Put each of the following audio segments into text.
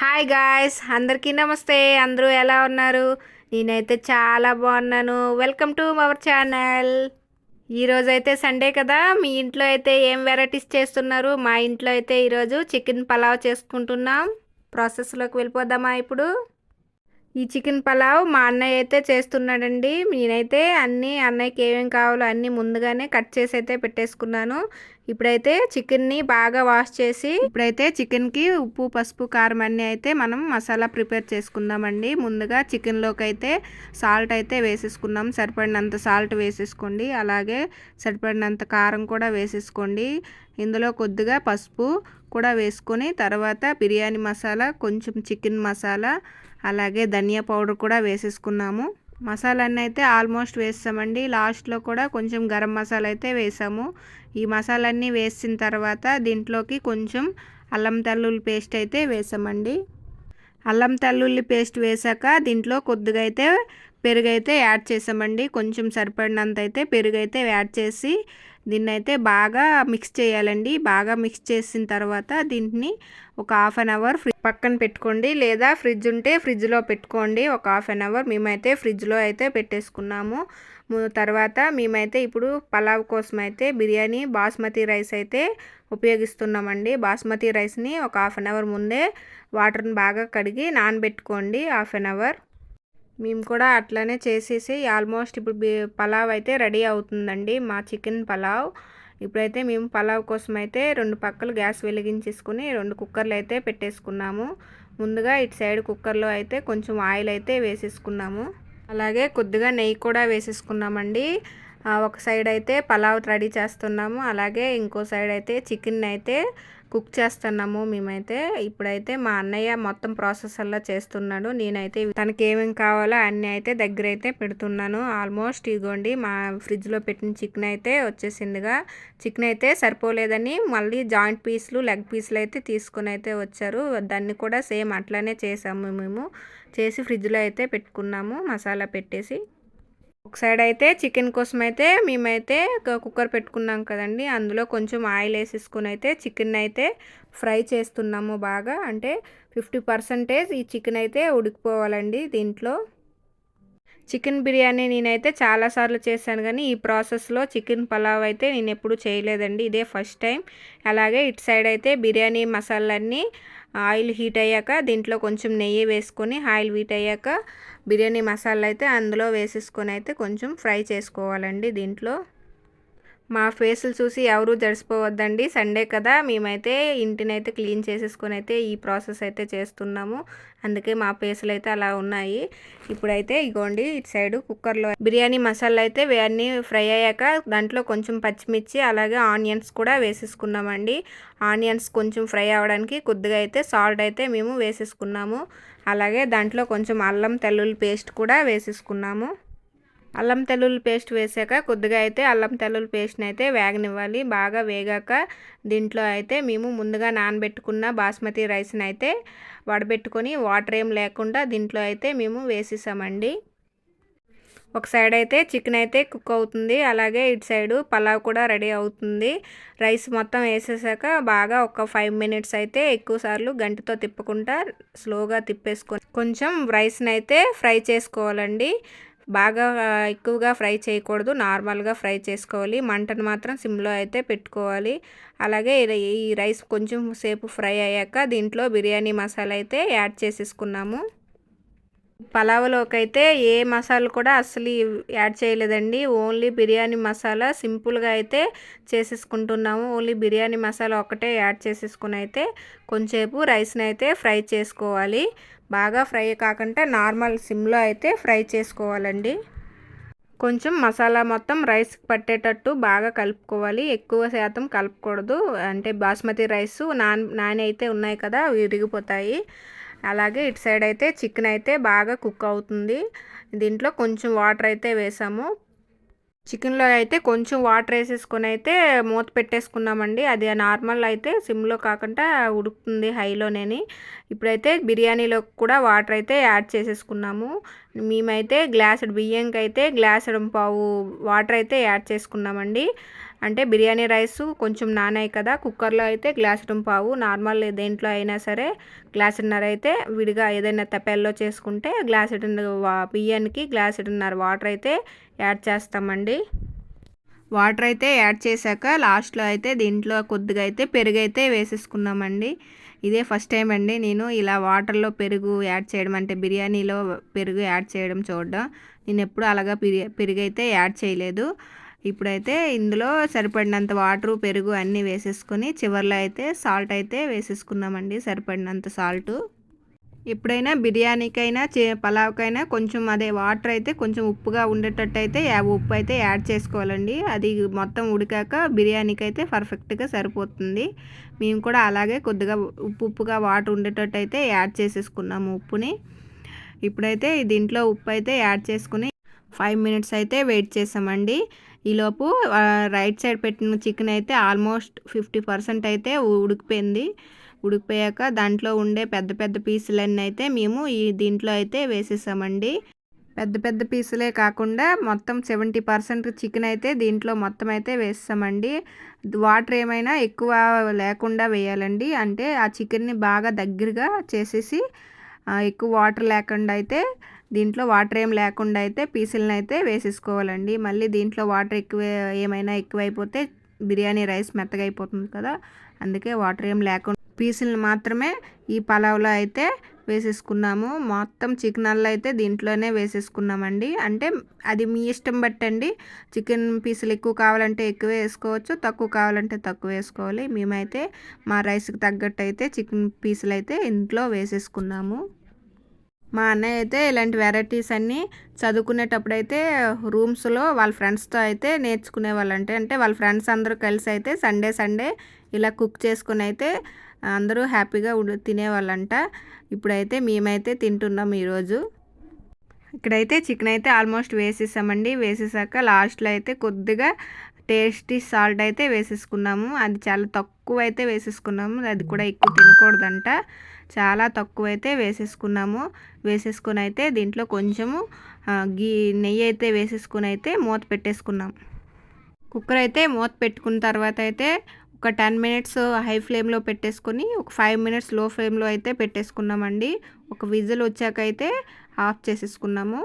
Hi guys అందరికీ నమస్తే. అందరూ ఎలా ఉన్నారు? నేనైతే చాలా బాగున్నాను. Welcome to our channel. ఈరోజు అయితే సండే కదా మీ ఇంట్లో అయితే ఏం వెరైటీస్ చేస్తున్నారు? మా ఇంట్లో అయితే ఈరోజు చికెన్ పలావ్ చేసుకుంటున్నాం. ప్రాసెస్లోకి వెళ్ళిపోదామా ఇప్పుడు? ఈ చికెన్ పలావ్ మా అన్నయ్య అయితే చేస్తున్నాడండి. నేనైతే అన్నీ అన్నయ్యకి ఏమేమి కావాలో అన్నీ ముందుగానే కట్ చేసి అయితే పెట్టేసుకున్నాను. ఇప్పుడైతే చికెన్ని బాగా వాష్ చేసి ఇప్పుడైతే చికెన్కి ఉప్పు పసుపు కారం అన్నీ అయితే మనం మసాలా ప్రిపేర్ చేసుకుందామండి. ముందుగా చికెన్లోకి అయితే సాల్ట్ అయితే వేసేసుకుందాం సరిపడినంత సాల్ట్ వేసేసుకోండి. అలాగే సరిపడినంత కారం కూడా వేసేసుకోండి. ఇందులో కొద్దిగా పసుపు కూడా వేసుకొని తర్వాత బిర్యానీ మసాలా కొంచెం చికెన్ మసాలా అలాగే ధనియా పౌడర్ కూడా వేసేసుకున్నాము. మసాలాన్ని అయితే ఆల్మోస్ట్ వేస్తామండి. లాస్ట్లో కూడా కొంచెం గరం మసాలా అయితే వేసాము. ఈ మసాలన్నీ వేసిన తర్వాత దీంట్లోకి కొంచెం అల్లం తల్లుల్లి పేస్ట్ అయితే వేసామండి. అల్లం తల్లుల్లి పేస్ట్ వేసాక దీంట్లో కొద్దిగా అయితే పెరుగు అయితే యాడ్ చేసామండి. కొంచెం సరిపడినంత అయితే పెరుగు అయితే యాడ్ చేసి దీన్నైతే బాగా మిక్స్ చేయాలండి. బాగా మిక్స్ చేసిన తర్వాత దీన్ని ఒక హాఫ్ అన్ అవర్ ఫ్రిడ్జ్ పక్కన పెట్టుకోండి. లేదా ఫ్రిడ్జ్ ఉంటే ఫ్రిడ్జ్లో పెట్టుకోండి. ఒక హాఫ్ అన్ అవర్ మేమైతే ఫ్రిడ్జ్లో అయితే పెట్టేసుకున్నాము. తర్వాత మేమైతే ఇప్పుడు పలావ్ కోసం అయితే బిర్యానీ బాస్మతి రైస్ అయితే ఉపయోగిస్తున్నామండి. బాస్మతి రైస్ని ఒక హాఫ్ అన్ అవర్ ముందే వాటర్ని బాగా కడిగి నానబెట్టుకోండి. Half an hour. మేము కూడా అట్లనే చేసేసి ఆల్మోస్ట్ ఇప్పుడు పలావ్ అయితే రెడీ అవుతుందండి మా చికెన్ పలావ్. ఇప్పుడైతే మేము పలావ్ కోసం అయితే రెండు పక్కలు గ్యాస్ వెలిగించేసుకుని రెండు కుక్కర్లు అయితే పెట్టేసుకున్నాము. ముందుగా ఇటు సైడ్ కుక్కర్లో అయితే కొంచెం ఆయిల్ అయితే వేసేసుకున్నాము. అలాగే కొద్దిగా నెయ్యి కూడా వేసేసుకున్నామండి. ఒక సైడ్ అయితే పలావ్ రెడీ చేస్తున్నాము. అలాగే ఇంకో సైడ్ అయితే చికెన్ అయితే కుక్ చేస్తున్నాము మేమైతే. ఇప్పుడైతే మా అన్నయ్య మొత్తం ప్రాసెస్ అలా చేస్తున్నాడు. నేనైతే తనకి ఏమేమి కావాలో అన్నీ అయితే దగ్గర అయితే పెడుతున్నాను. ఆల్మోస్ట్ ఇదిగోండి మా ఫ్రిడ్జ్లో పెట్టిన చికెన్ అయితే వచ్చేసిందిగా. చికెన్ అయితే సరిపోలేదని మళ్ళీ జాయింట్ పీసులు లెగ్ పీస్లు అయితే తీసుకుని అయితే వచ్చారు. దాన్ని కూడా సేమ్ అట్లానే చేసాము మేము. చేసి ఫ్రిడ్జ్లో అయితే పెట్టుకున్నాము మసాలా పెట్టేసి. ఒక సైడ్ అయితే చికెన్ కోసం అయితే మేమైతే కుక్కర్ పెట్టుకున్నాం కదండి. అందులో కొంచెం ఆయిల్ వేసేసుకుని అయితే చికెన్ అయితే ఫ్రై చేస్తున్నాము బాగా. అంటే ఫిఫ్టీ పర్సెంటేజ్ ఈ చికెన్ అయితే ఉడికిపోవాలండి దీంట్లో. చికెన్ బిర్యానీ నేనైతే చాలాసార్లు చేశాను కానీ ఈ ప్రాసెస్లో చికెన్ పలావ్ అయితే నేను ఎప్పుడు చేయలేదండి. ఇదే ఫస్ట్ టైం. అలాగే ఇటు సైడ్ అయితే బిర్యానీ మసాలాన్ని ఆయిల్ హీట్ అయ్యాక దీంట్లో కొంచెం నెయ్యి వేసుకొని ఆయిల్ హీట్ అయ్యాక బిర్యానీ మసాలా అయితే అందులో వేసేసుకొని అయితే కొంచెం ఫ్రై చేసుకోవాలండి దీంట్లో. మా ఫేసులు చూసి ఎవరు జడిసిపోవద్దండి. సండే కదా మేమైతే ఇంటినైతే క్లీన్ చేసేసుకొని అయితే ఈ ప్రాసెస్ అయితే చేస్తున్నాము. అందుకే మా ఫేసులు అయితే అలా ఉన్నాయి. ఇప్పుడైతే ఇగోండి ఇటు సైడు కుక్కర్లో బిర్యానీ మసాలా అయితే అన్నీ ఫ్రై అయ్యాక దాంట్లో కొంచెం పచ్చిమిర్చి అలాగే ఆనియన్స్ కూడా వేసేసుకున్నామండి. ఆనియన్స్ కొంచెం ఫ్రై అవ్వడానికి కొద్దిగా అయితే సాల్ట్ అయితే మేము వేసేసుకున్నాము. అలాగే దాంట్లో కొంచెం అల్లం తెల్లుల్లి పేస్ట్ కూడా వేసేసుకున్నాము. అల్లం తెల్లుల్లి పేస్ట్ వేసాక కొద్దిగా అయితే అల్లం తెల్లుల్లి పేస్ట్ని అయితే వేగనివ్వాలి. బాగా వేగాక దీంట్లో అయితే మేము ముందుగా నానబెట్టుకున్న బాస్మతి రైస్ని అయితే వడబెట్టుకొని వాటర్ ఏం లేకుండా దీంట్లో అయితే మేము వేసేసామండి. ఒక సైడ్ అయితే చికెన్ అయితే కుక్ అవుతుంది. అలాగే ఇటు సైడు పలావ్ కూడా రెడీ అవుతుంది. రైస్ మొత్తం వేసేసాక బాగా ఒక ఫైవ్ మినిట్స్ అయితే ఎక్కువ సార్లు గంటతో తిప్పకుండా స్లోగా తిప్పేసుకొని కొంచెం రైస్ని అయితే ఫ్రై చేసుకోవాలండి. బాగా ఎక్కువగా ఫ్రై చేయకూడదు. నార్మల్గా ఫ్రై చేసుకోవాలి. మంటను మాత్రం సిమ్లో అయితే పెట్టుకోవాలి. అలాగే ఈ రైస్ కొంచెం సేపు ఫ్రై అయ్యాక దీంట్లో బిర్యానీ మసాలా అయితే యాడ్ చేసేసుకున్నాము. పలావ్లోకి అయితే ఏ మసాలా కూడా అసలు యాడ్ చేయలేదండి. ఓన్లీ బిర్యానీ మసాలా సింపుల్గా అయితే చేసేసుకుంటున్నాము. ఓన్లీ బిర్యానీ మసాలా ఒకటే యాడ్ చేసేసుకుని అయితే కొంచెంసేపు రైస్ని అయితే ఫ్రై చేసుకోవాలి. బాగా ఫ్రై కాకుండా నార్మల్ సిమ్లో అయితే ఫ్రై చేసుకోవాలండి. కొంచెం మసాలా మొత్తం రైస్ పట్టేటట్టు బాగా కలుపుకోవాలి. ఎక్కువ శాతం కలపకూడదు. అంటే బాస్మతి రైస్ నాన్ నాని అయితే ఉన్నాయి కదా విరిగిపోతాయి. అలాగే ఇటు సైడ్ అయితే చికెన్ అయితే బాగా కుక్ అవుతుంది. దీంట్లో కొంచెం వాటర్ అయితే వేసాము. చికెన్లో అయితే కొంచెం వాటర్ వేసేసుకొని అయితే మూత పెట్టేసుకున్నామండి. అది నార్మల్ అయితే సిమ్లో కాకుండా ఉడుకుతుంది హైలోనేని. ఇప్పుడైతే బిర్యానీలో కూడా వాటర్ అయితే యాడ్ చేసేసుకున్నాము. మేమైతే గ్లాసుడ్ బియ్యంకి అయితే గ్లాసుడు పావు వాటర్ అయితే యాడ్ చేసుకున్నామండి. అంటే బిర్యానీ రైస్ కొంచెం నానాయి కదా కుక్కర్లో అయితే గ్లాసుడు పావు నార్మల్ దేంట్లో అయినా సరే గ్లాసున్నర అయితే విడిగా ఏదైనా తపెల్లో చేసుకుంటే గ్లాసుడు బియ్యానికి గ్లాసుడున్నర వాటర్ అయితే యాడ్ చేస్తామండి. వాటర్ అయితే యాడ్ చేశాక లాస్ట్లో అయితే దీంట్లో కొద్దిగా అయితే పెరుగు అయితే వేసేసుకున్నామండి. ఇదే ఫస్ట్ టైం అండి నేను ఇలా వాటర్లో పెరుగు యాడ్ చేయడం అంటే బిర్యానీలో పెరుగు యాడ్ చేయడం చూడడం. నేను ఎప్పుడు అలాగా పెరుగు అయితే యాడ్ చేయలేదు. ఇప్పుడైతే ఇందులో సరిపడినంత వాటరు పెరుగు అన్నీ వేసేసుకొని చివరిలో అయితే సాల్ట్ అయితే వేసేసుకున్నామండి సరిపడినంత సాల్టు. ఎప్పుడైనా బిర్యానీకైనా చే పలావ్కైనా కొంచెం అదే వాటర్ అయితే కొంచెం ఉప్పుగా ఉండేటట్టు అయితే ఉప్పు అయితే యాడ్ చేసుకోవాలండి. అది మొత్తం ఉడికాక బిర్యానీకి అయితే పర్ఫెక్ట్గా సరిపోతుంది. మేము కూడా అలాగే కొద్దిగా ఉప్పు ఉప్పుగా వాటర్ ఉండేటట్టు అయితే యాడ్ చేసేసుకున్నాము ఉప్పుని. ఇప్పుడైతే దీంట్లో ఉప్పు అయితే యాడ్ చేసుకుని ఫైవ్ మినిట్స్ అయితే వెయిట్ చేసామండి. ఈలోపు రైట్ సైడ్ పెట్టిన చికెన్ అయితే ఆల్మోస్ట్ ఫిఫ్టీ పర్సెంట్ అయితే ఉడికిపోయింది. ఉడికిపోయాక దాంట్లో ఉండే పెద్ద పెద్ద పీసులన్నీ అయితే మేము ఈ దీంట్లో అయితే వేసేసామండి. పెద్ద పెద్ద పీసులే కాకుండా మొత్తం సెవెంటీ పర్సెంట్ చికెన్ అయితే దీంట్లో మొత్తం అయితే వేస్తామండి వాటర్ ఏమైనా ఎక్కువ లేకుండా వేయాలండి. అంటే ఆ చికెన్ని బాగా దగ్గరగా చేసేసి ఎక్కువ వాటర్ లేకుండా అయితే దీంట్లో వాటర్ ఏం లేకుండా అయితే పీసులను అయితే వేసేసుకోవాలండి. మళ్ళీ దీంట్లో వాటర్ ఎక్కువ ఏమైనా ఎక్కువైపోతే బిర్యానీ రైస్ మెత్తగా అయిపోతుంది కదా అందుకే వాటర్ ఏం లేకుండా పీసులను మాత్రమే ఈ పలావ్లో అయితే వేసేసుకున్నాము. మొత్తం చికెన్ అయితే దీంట్లోనే వేసేసుకున్నామండి. అంటే అది మీ ఇష్టం బట్టండి చికెన్ పీసులు ఎక్కువ కావాలంటే ఎక్కువ వేసుకోవచ్చు తక్కువ కావాలంటే తక్కువ వేసుకోవాలి. మేమైతే మా రైస్కి తగ్గట్టు అయితే చికెన్ పీసులు అయితే ఇంట్లో వేసేసుకున్నాము. మా అన్నయ్య అయితే ఇలాంటి వెరైటీస్ అన్నీ చదువుకునేటప్పుడు అయితే రూమ్స్లో వాళ్ళ ఫ్రెండ్స్తో అయితే నేర్చుకునే వాళ్ళంటే అంటే వాళ్ళ ఫ్రెండ్స్ అందరూ కలిసి అయితే సండే సండే ఇలా కుక్ చేసుకుని అయితే అందరూ హ్యాపీగా తినేవాళ్ళంట. ఇప్పుడైతే మేమైతే తింటున్నాం ఈరోజు. ఇక్కడైతే చికెన్ అయితే ఆల్మోస్ట్ వేసేసామండి. వేసేసాక లాస్ట్లో అయితే కొద్దిగా టేస్టీ సాల్ట్ అయితే వేసేసుకున్నాము. అది చాలా తక్కువ అయితే వేసేసుకున్నాము. అది కూడా ఎక్కువ తినకూడదంట. చాలా తక్కువ అయితే వేసేసుకున్నాము. వేసేసుకుని అయితే దీంట్లో కొంచెము గీ నెయ్యి అయితే వేసేసుకుని అయితే మూత పెట్టేసుకున్నాం. కుక్కర్ అయితే మూత పెట్టుకున్న తర్వాత అయితే ఒక టెన్ మినిట్స్ హై ఫ్లేమ్లో పెట్టేసుకొని ఒక ఫైవ్ మినిట్స్లో ఫ్లేమ్లో అయితే పెట్టేసుకున్నామండి. ఒక విజిల్ వచ్చాక అయితే ఆఫ్ చేసేసుకున్నాము.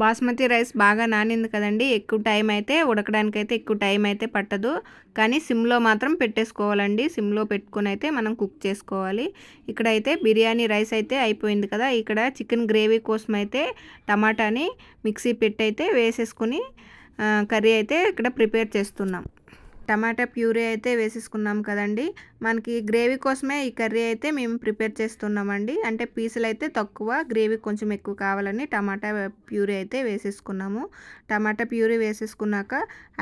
బాస్మతి రైస్ బాగా నానింది కదండి ఎక్కువ టైం అయితే ఉడకడానికి అయితే ఎక్కువ టైం అయితే పట్టదు. కానీ సిమ్లో మాత్రం పెట్టేసుకోవాలండి. సిమ్లో పెట్టుకుని అయితే మనం కుక్ చేసుకోవాలి. ఇక్కడైతే బిర్యానీ రైస్ అయితే అయిపోయింది కదా ఇక్కడ చికెన్ గ్రేవీ కోసం అయితే టమాటాని మిక్సీ పెట్టి అయితే వేసేసుకుని కర్రీ అయితే ఇక్కడ ప్రిపేర్ చేస్తున్నాం. టమాటా ప్యూరీ అయితే వేసేసుకున్నాం కదండి. మనకి గ్రేవీ కోసమే ఈ కర్రీ అయితే మేము ప్రిపేర్ చేస్తున్నామండి. అంటే పీసులు అయితే తక్కువ గ్రేవీ కొంచెం ఎక్కువ కావాలని టమాటా ప్యూరీ అయితే వేసేసుకున్నాము. టమాటా ప్యూరీ వేసేసుకున్నాక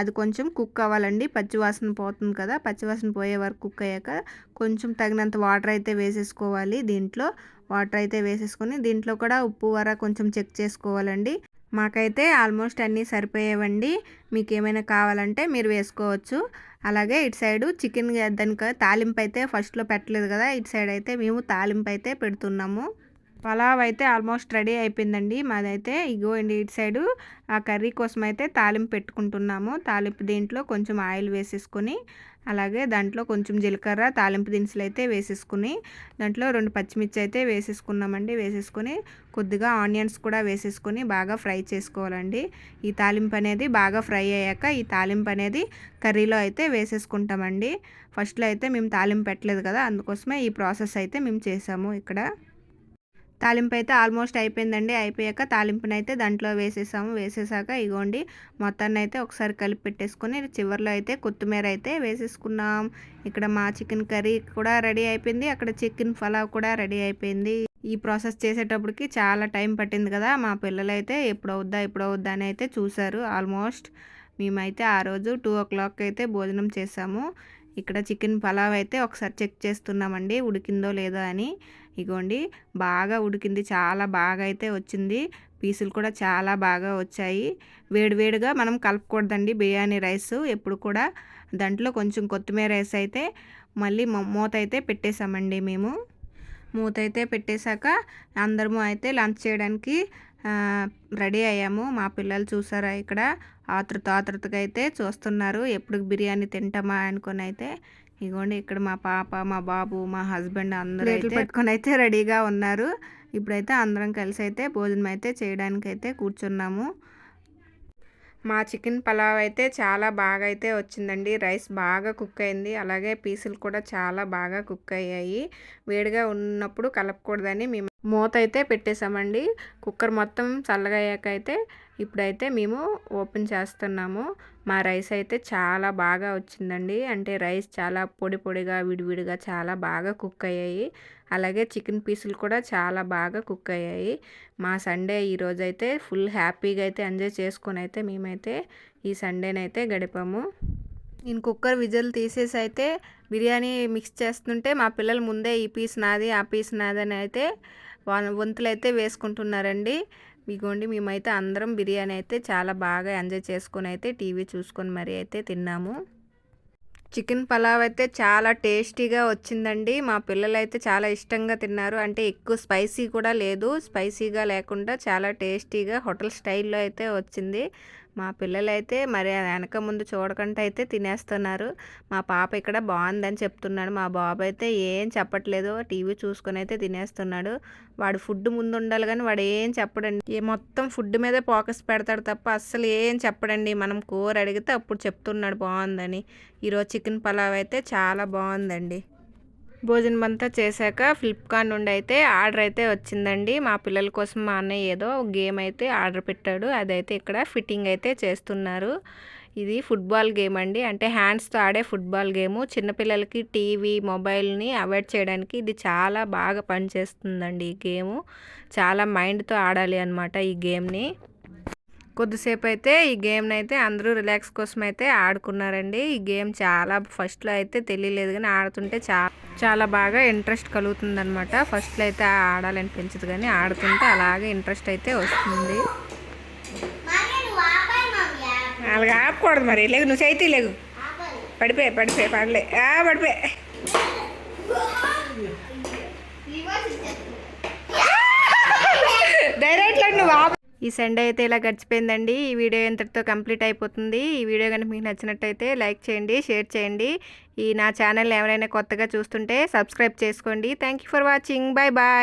అది కొంచెం కుక్ అవ్వాలండి. పచ్చివాసన పోతుంది కదా పచ్చివాసన పోయే వరకు కుక్ అయ్యాక కొంచెం తగినంత వాటర్ అయితే వేసేసుకోవాలి దీంట్లో. వాటర్ అయితే వేసేసుకొని దీంట్లో కూడా ఉప్పు వర కొంచెం చెక్ చేసుకోవాలండి. మాకైతే ఆల్మోస్ట్ అన్నీ సరిపోయేవండి. మీకు ఏమైనా కావాలంటే మీరు వేసుకోవచ్చు. అలాగే ఇటు సైడు చికెన్ దానికి తాలింపు అయితే ఫస్ట్లో పెట్టలేదు కదా ఇటు సైడ్ అయితే మేము తాలింపు అయితే పెడుతున్నాము. పలావ్ అయితే ఆల్మోస్ట్ రెడీ అయిపోయిందండి. మాదైతే ఇగో అండి ఇటు సైడు ఆ కర్రీ కోసం అయితే తాలింపు పెట్టుకుంటున్నాము. తాలింపు దీంట్లో కొంచెం ఆయిల్ వేసేసుకొని అలాగే దాంట్లో కొంచెం జీలకర్ర తాలింపు దినుసులు అయితే వేసేసుకుని దాంట్లో రెండు పచ్చిమిర్చి అయితే వేసేసుకున్నామండి. వేసేసుకొని కొద్దిగా ఆనియన్స్ కూడా వేసేసుకొని బాగా ఫ్రై చేసుకోవాలండి. ఈ తాలింపు అనేది బాగా ఫ్రై అయ్యాక ఈ తాలింపు అనేది కర్రీలో అయితే వేసేసుకుంటామండి. ఫస్ట్లో అయితే మేము తాలింపు పెట్టలేదు కదా అందుకోసమే ఈ ప్రాసెస్ అయితే మేము చేసాము ఇక్కడ. తాలింపు అయితే ఆల్మోస్ట్ అయిపోయిందండి. అయిపోయాక తాలింపుని అయితే దాంట్లో వేసేసాము. వేసేసాక ఇగోండి మొత్తాన్ని అయితే ఒకసారి కలిపి పెట్టేసుకొని చివరిలో అయితే కొత్తిమీర అయితే వేసేసుకున్నాం. ఇక్కడ మా చికెన్ కర్రీ కూడా రెడీ అయిపోయింది. అక్కడ చికెన్ పలావ్ కూడా రెడీ అయిపోయింది. ఈ ప్రాసెస్ చేసేటప్పటికి చాలా టైం పట్టింది కదా. మా పిల్లలు అయితే ఎప్పుడు అవుద్దా ఎప్పుడు అని అయితే చూశారు. ఆల్మోస్ట్ మేమైతే ఆ రోజు టూ ఓ క్లాక్ అయితే భోజనం చేసాము. ఇక్కడ చికెన్ పలావ్ అయితే ఒకసారి చెక్ చేస్తున్నామండి ఉడికిందో లేదో అని. ఇగోండి బాగా ఉడికింది చాలా బాగా అయితే వచ్చింది. పీసులు కూడా చాలా బాగా వచ్చాయి. వేడివేడిగా మనం కలుపుకూడదండి బిర్యానీ రైస్. ఎప్పుడు కూడా దాంట్లో కొంచెం కొత్తిమీర రైస్ అయితే మళ్ళీ మూత అయితే పెట్టేసామండి మేము. మూత అయితే పెట్టేశాక అందరము అయితే లంచ్ చేయడానికి రెడీ అయ్యాము. మా పిల్లలు చూసారా ఇక్కడ? ఆతృత ఆతృతగా అయితే చూస్తున్నారు. ఎప్పుడు బిర్యానీ తింటామా అనుకొని అయితే ఇగోండి ఇక్కడ మా పాప మా బాబు మా హస్బెండ్ అందరూ అయితే పెట్టుకొని అయితే రెడీగా ఉన్నారు. ఇప్పుడైతే అందరం కలిసి అయితే భోజనం అయితే చేయడానికి అయితే కూర్చున్నాము. మా చికెన్ పలావ్ అయితే చాలా బాగా అయితే వచ్చిందండి. రైస్ బాగా కుక్ అయింది అలాగే పీసులు కూడా చాలా బాగా కుక్ అయ్యాయి వేడిగా ఉన్నప్పుడు కలపకూడదని మేము మూత అయితే పెట్టేశామండి. కుక్కర్ మొత్తం చల్లగా అయ్యాక అయితే ఇప్పుడైతే మేము ఓపెన్ చేస్తున్నాము. మా రైస్ అయితే చాలా బాగా వచ్చిందండి. అంటే రైస్ చాలా పొడి పొడిగా విడివిడిగా చాలా బాగా కుక్ అయ్యాయి అలాగే చికెన్ పీసులు కూడా చాలా బాగా కుక్ అయ్యాయి. మా సండే ఈరోజు అయితే ఫుల్ హ్యాపీగా అయితే ఎంజాయ్ చేసుకొని అయితే మేమైతే ఈ సండేనైతే గడిపాము. నేను కుక్కర్ విజిల్ తీసేసి అయితే బిర్యానీ మిక్స్ చేస్తుంటే మా పిల్లలు ముందే ఈ పీస్ నాది ఆ పీస్ నాది అని అయితే వంతులు అయితే వేసుకుంటున్నారండి. ఇగోండి మేమైతే అందరం బిర్యానీ అయితే చాలా బాగా ఎంజాయ్ చేసుకొని అయితే టీవీ చూసుకొని మరీ అయితే తిన్నాము. చికెన్ పలావ్ అయితే చాలా టేస్టీగా వచ్చిందండి. మా పిల్లలు అయితే చాలా ఇష్టంగా తిన్నారు. అంటే ఎక్కువ స్పైసీ కూడా లేదు. స్పైసీగా లేకుండా చాలా టేస్టీగా హోటల్ స్టైల్లో అయితే వచ్చింది. మా పిల్లలైతే మరి వెనక ముందు చూడకుండా అయితే తినేస్తున్నారు. మా పాప ఇక్కడ బాగుందని చెప్తున్నాడు. మా బాబు అయితే ఏం చెప్పట్లేదు. టీవీ చూసుకొని అయితే తినేస్తున్నాడు. వాడు ఫుడ్ ముందు ఉండాలి కానీ వాడు ఏం చెప్పడండి. మొత్తం ఫుడ్ మీదే ఫోకస్ పెడతాడు తప్ప అస్సలు ఏం చెప్పడండి. మనం కూర అడిగితే అప్పుడు చెప్తున్నాడు బాగుందని. ఈరోజు చికెన్ పలావ్ అయితే చాలా బాగుందండి. భోజనం అంతా చేశాక ఫ్లిప్కార్ట్ నుండి అయితే ఆర్డర్ అయితే వచ్చిందండి. మా పిల్లల కోసం మా అన్నయ్య ఏదో గేమ్ అయితే ఆర్డర్ పెట్టాడు. అదైతే ఇక్కడ ఫిట్టింగ్ అయితే చేస్తున్నారు. ఇది ఫుట్బాల్ గేమ్ అండి. అంటే హ్యాండ్స్తో ఆడే ఫుట్బాల్ గేము. చిన్నపిల్లలకి టీవీ మొబైల్ని అవాయిడ్ చేయడానికి ఇది చాలా బాగా పనిచేస్తుందండి ఈ గేము. చాలా మైండ్తో ఆడాలి అనమాట ఈ గేమ్ని. కొద్దిసేపు అయితే ఈ గేమ్ని అయితే అందరూ రిలాక్స్ కోసం అయితే ఆడుకున్నారండి. ఈ గేమ్ చాలా ఫస్ట్లో అయితే తెలియలేదు కానీ ఆడుతుంటే చాలా చాలా బాగా ఇంట్రెస్ట్ కలుగుతుంది అనమాట ఫస్ట్లో అయితే ఆడాలనిపించదు కానీ ఆడుతుంటే అలాగే ఇంట్రెస్ట్ అయితే వస్తుంది. అలాగే ఆపకూడదు మరి. లేగు నువ్వు చైతీ లేగు. పడిపోయి పడిపోయి పడలే. ఆ, పడిపోయి. డైరెక్ట్లో నువ్వు ఆపు. ఈ సండే అయితే ఇలా గడిచిపోయిందండి. ఈ వీడియో ఇంతటితో కంప్లీట్ అయిపోతుంది. ఈ వీడియో కనుక మీకు నచ్చినట్టయితే లైక్ చేయండి షేర్ చేయండి. ఈ నా ఛానల్ ఎవరైనా కొత్తగా చూస్తుంటే సబ్స్క్రైబ్ చేసుకోండి. Thank you for watching. Bye bye.